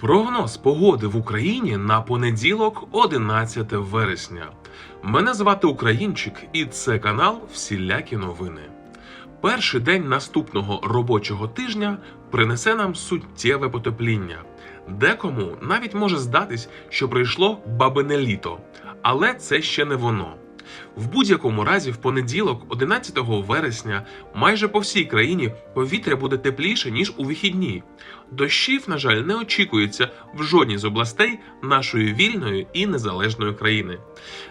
Прогноз погоди в Україні на понеділок, 11 вересня. Мене звати Українчик, і це канал Всілякі новини. Перший день наступного робочого тижня принесе нам суттєве потепління. Декому навіть може здатись, що прийшло бабине літо, але це ще не воно. В будь-якому разі, в понеділок, 11 вересня, майже по всій країні повітря буде тепліше ніж у вихідні. Дощів, на жаль, не очікується в жодній з областей нашої вільної і незалежної країни.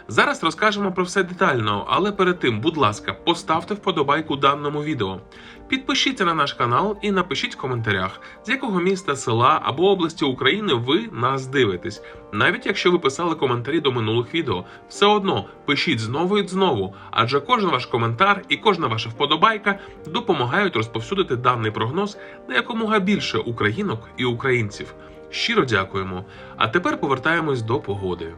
Зараз розкажемо про все детально, але перед тим, будь ласка, поставте вподобайку даному відео. Підпишіться на наш канал і напишіть в коментарях, з якого міста, села або області України ви нас дивитесь. Навіть якщо ви писали коментарі до минулих відео, все одно пишіть знову і знову, адже кожен ваш коментар і кожна ваша вподобайка допомагають розповсюдити даний прогноз на якомога більше українок і українців. Щиро дякуємо. А тепер повертаємось до погоди.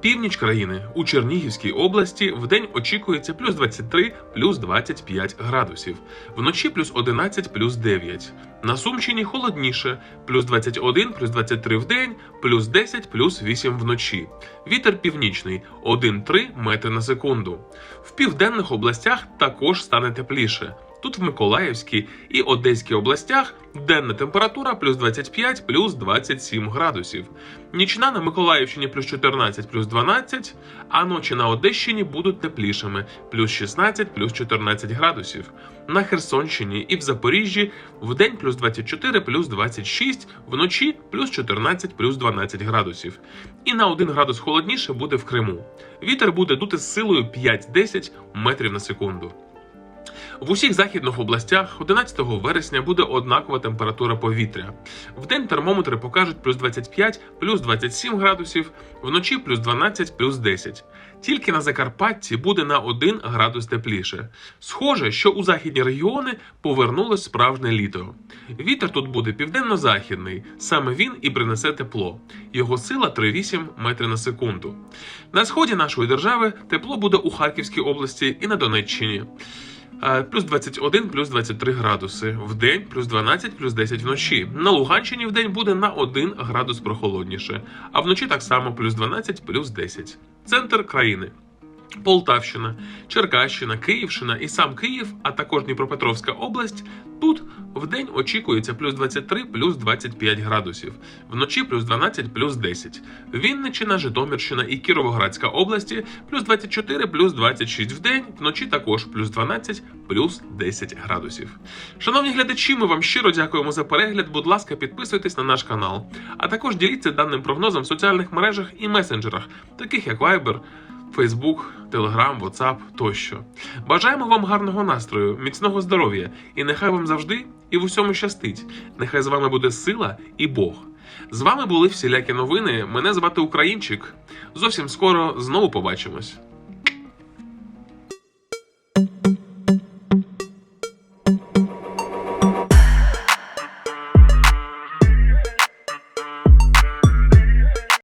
Північ країни у Чернігівській області вдень очікується плюс 23, плюс 25 градусів, вночі плюс 11, плюс 9. На Сумщині холодніше, плюс 21, плюс 23 вдень, плюс 10, плюс 8 вночі. Вітер північний 1-3 метри на секунду. В південних областях також стане тепліше. Тут в Миколаївській і Одеській областях денна температура плюс 25 плюс 27 градусів. Нічна на Миколаївщині плюс 14 плюс 12, а ночі на Одещині будуть теплішими плюс 16 плюс 14 градусів. На Херсонщині і в Запоріжжі вдень плюс 24 плюс 26, вночі плюс 14 плюс 12 градусів. І на 1 градус холодніше буде в Криму. Вітер буде дути з силою 5-10 метрів на секунду. В усіх західних областях 11 вересня буде однакова температура повітря. Вдень термометри покажуть плюс 25, плюс 27 градусів, вночі плюс 12, плюс 10. Тільки на Закарпатті буде на 1 градус тепліше. Схоже, що у західні регіони повернулось справжнє літо. Вітер тут буде південно-західний, саме він і принесе тепло. Його сила 3,8 метри на секунду. На сході нашої держави тепло буде у Харківській області і на Донеччині. Е, Плюс 21, плюс 23 градуси. В день плюс 12, плюс 10 вночі. На Луганщині в день буде на 1 градус прохолодніше, а вночі так само плюс 12, плюс 10. Центр країни. Полтавщина, Черкащина, Київщина і сам Київ, а також Дніпропетровська область. Тут в день очікується плюс 23, плюс 25 градусів, вночі плюс 12, плюс 10. Вінниччина, Житомирщина і Кіровоградська області плюс 24, плюс 26 в день, вночі також плюс 12, плюс 10 градусів. Шановні глядачі, ми вам щиро дякуємо за перегляд. Будь ласка, підписуйтесь на наш канал, а також діліться даним прогнозом в соціальних мережах і месенджерах, таких як Viber, Facebook, Telegram, WhatsApp тощо. Бажаємо вам гарного настрою, міцного здоров'я, і нехай вам завжди і в усьому щастить. Нехай з вами буде сила і Бог. З вами були всілякі новини. Мене звати Українчик. Зовсім скоро знову побачимось.